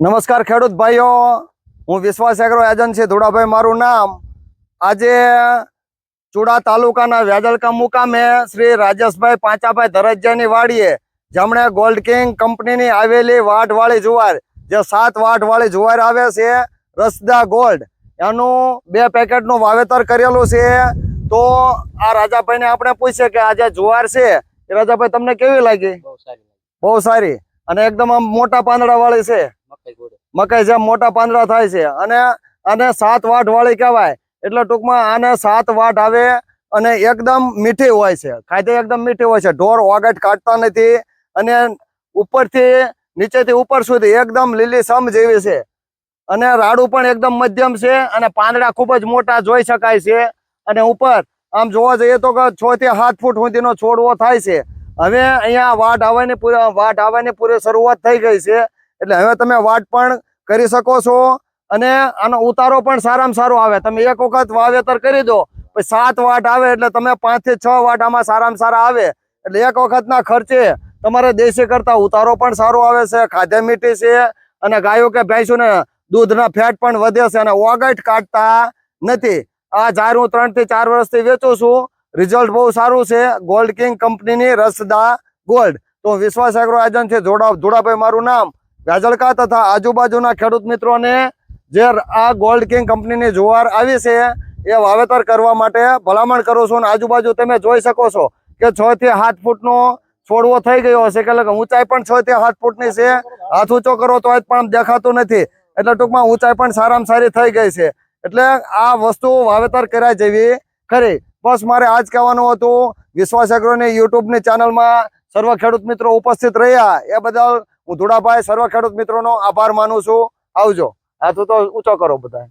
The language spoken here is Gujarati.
નમસ્કાર ખેડૂત ભાઈઓ. હું વિશ્વાસ એગ્રો એજન્સી ધોળાભાઈ મારું નામ. આજે ચુડા તાલુકાના વ્યાજલકા મુકામે શ્રી રાજેશભાઈ પાંચાભાઈ ધરજિયાની વાડીએ જેમણે ગોલ્ડ કિંગ કંપનીની આવેલી વાટવાળી જુવાર જે સાત વાટવાળી જુવાર આવે છે રસદા ગોલ્ડ એનું બે પેકેટનું વાવેતર કરેલું છે. તો આ રાજાભાઈને આપણે પૂછીએ કે આ જે જુવાર છે એ રાજાભાઈ તમને કેવી લાગી? બહુ સારી બહુ સારી. અને એકદમ આમ મોટા પાંદડા વાળી છે. મકાઈ જેમ મોટા પાંદડા થાય છે. અને આને સાત વાટ વાળી કહેવાય. એટલે ટૂંકમાં આને સાત વાટ આવે અને એકદમ મીઠી હોય છે. ખાધે એકદમ મીઠી હોય છે. ઢોર ઓગટ કાઢતા નથી. અને ઉપરથી, નીચેથી ઉપર સુધી એકદમ લીલી સમ જેવી છે. અને રાડું પણ એકદમ મધ્યમ છે અને પાંદડા ખૂબ જ મોટા જોઈ શકાય છે. અને ઉપર, આમ જોવા જઈએ તો છ થી સાત ફૂટ સુધીનો છોડવો થાય છે. હવે અહીંયા વાટ આવવાની વાટ આવવાની પૂરી શરૂઆત થઈ ગઈ છે. એટલે હવે તમે વાટ પણ કરી શકો છો અને આનો ઉતારો પણ સારામાં સારો આવે. તમે એક વખત વાવેતર કરી દો, પછી સાત વાટ આવે એટલે તમે પાંચથી છ વાટ આમાં સારામાં સારા આવે. એટલે એક વખતના ખર્ચે તમારે દેશી કરતા ઉતારો પણ સારો આવે છે ખાધે મીઠી છે અને ગાયો કે ભેંસોને દૂધના ફેટ પણ વધે છે અને ઓગટ કાઢતા નથી. આ જાર હું ત્રણથી ચાર વર્ષથી વેચું છું, રિઝલ્ટ બહુ સારું છે, ગોલ્ડ કિંગ કંપનીની રસદા ગોલ્ડ. તો વિશ્વાસ એગ્રો એજન્સી જોડા જોડાભાઈ મારું નામ. વ્યાજલકા તથા આજુબાજુના ખેડૂત મિત્રોને જે આ ગોલ્ડ કિંગ કંપનીની જુવાર આવી છે, એ વાવેતર કરવા માટે ભલામણ કરું છું અને આજુબાજુ તમે જોઈ શકો છો કે છ થી સાત ફૂટનો છોડવો થઈ ગયો હશે. કે ઊંચાઈ પણ છ થી સાત ફૂટની છે. હાથ ઊંચો કરો તો પણ દેખાતું નથી. એટલે ટૂંકમાં ઊંચાઈ પણ સારામાં સારી થઈ ગઈ છે. એટલે આ વસ્તુ વાવેતર કર્યા જેવી ખરી. બસ મારે આજ કહેવાનું હતું. વિશ્વાસ અગ્રોની યુટ્યુબની ચેનલમાં સર્વ ખેડૂત મિત્રો ઉપસ્થિત રહ્યા. એ બદલ હું ધુડાભાઈ સર્વ ખેડૂત મિત્રોનો આભાર માનું છું. આવજો. હાથ તો ઊંચો કરો બધા